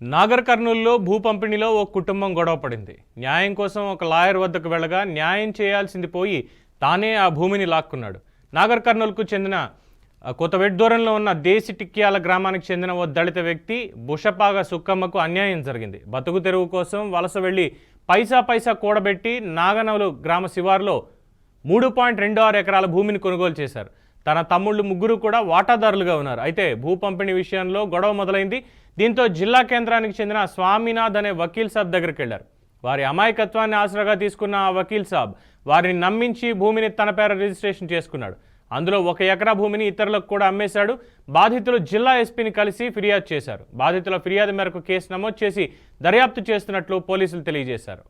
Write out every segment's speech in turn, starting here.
నాగర్ కర్నూలులో భూ పంపిణీలో ఓ కుటుంబం గొడవ పడింది. న్యాయం కోసం ఒక లాయర్ వద్దకు వెళ్ళగా న్యాయం చేయాల్సింది పోయి తానే ఆ భూమిని లాక్కున్నాడు. నాగర్ కర్నూలుకు చెందిన కొత్త కొత్తవెట్ దూరంలో ఉన్న దేశి టిక్కియాల గ్రామానికి చెందిన ఓ దళిత వ్యక్తి బుషపాగ సుక్కమ్మకు అన్యాయం జరిగింది. బతుకు తెరువు కోసం వలస వెళ్ళి పైసా పైసా కూడబెట్టి నాగనవలు గ్రామ శివారులో మూడు పాయింట్ రెండు ఆరు ఎకరాల భూమిని కొనుగోలు చేశారు. తన తమ్ముళ్ళు ముగ్గురు కూడా వాటాదారులుగా ఉన్నారు. అయితే భూ పంపిణీ విషయంలో గొడవ మొదలైంది. దీంతో జిల్లా కేంద్రానికి చెందిన స్వామినాథ్ అనే వకీల్ సాబ్ దగ్గరికి వెళ్ళారు. వారి అమాయకత్వాన్ని ఆసరాగా తీసుకున్న ఆ వకీల్ సాబ్ వారిని నమ్మించి భూమిని తన పేర రిజిస్ట్రేషన్ చేసుకున్నాడు. అందులో ఒక ఎకరా భూమిని ఇతరులకు కూడా అమ్మేశాడు. బాధితులు జిల్లా ఎస్పీని కలిసి ఫిర్యాదు చేశారు. బాధితుల ఫిర్యాదు మేరకు కేసు నమోదు చేసి దర్యాప్తు చేస్తున్నట్లు పోలీసులు తెలియజేశారు.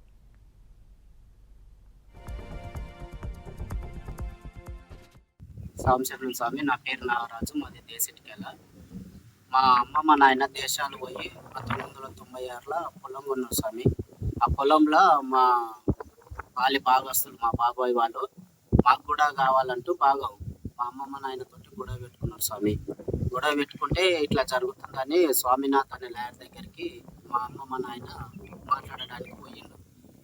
సాంశరణం స్వామి నా పేరు నాగరాజు మాది దేశటికెళ్ళ మా అమ్మ మా నాయన దేశాలు పోయి పంతొమ్మిది వందల తొంభై ఆరులో పొలం కొన్నారు స్వామి. ఆ పొలంలో మా వాళ్ళ భాగస్తులు మా బాబాయ్ వాళ్ళు మాకు కూడా కావాలంటూ బాగా మా అమ్మమ్మ నాయనతోటి గొడవ పెట్టుకున్నారు స్వామి. గొడవ పెట్టుకుంటే ఇట్లా జరుగుతుందని స్వామినాథ్ అనే లాయర్ దగ్గరికి మా అమ్మమ్మ నాయన మాట్లాడడానికి పోయిండు.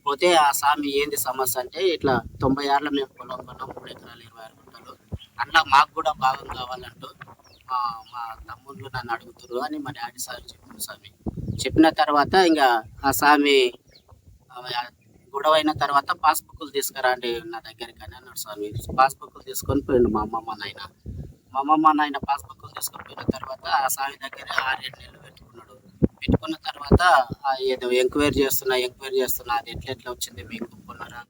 పోతే ఆ స్వామి ఏంది సమస్య అంటే ఇట్లా తొంభై ఆరులో మేము పొలం కొన్నాం మూడు ఎకరాలు ఇరవై ఆరు గుంటలు. అట్లా మాకు కూడా భాగం కావాలంటూ మా మా తమ్ముళ్ళు నన్ను అడుగుతురు అని మా డాడీ సార్ చెప్పిన స్వామి. చెప్పిన తర్వాత ఇంకా ఆ స్వామి గొడవ అయిన తర్వాత పాస్బుక్లు తీసుకురండి నా దగ్గరికి అని అన్నాడు స్వామి. పాస్బుక్లు తీసుకొని పోయిండు మా అమ్మమ్మ నాయన. మా అమ్మమ్మ నాయన పాస్బుక్లు తీసుకొని పోయిన తర్వాత ఆ స్వామి దగ్గర ఆరేడు నెలలు పెట్టుకున్నాడు. పెట్టుకున్న తర్వాత ఏదో ఎంక్వైరీ చేస్తున్నా ఎంక్వైరీ చేస్తున్నా అది ఎట్లా ఎట్లా వచ్చింది మీకు కొన్నారా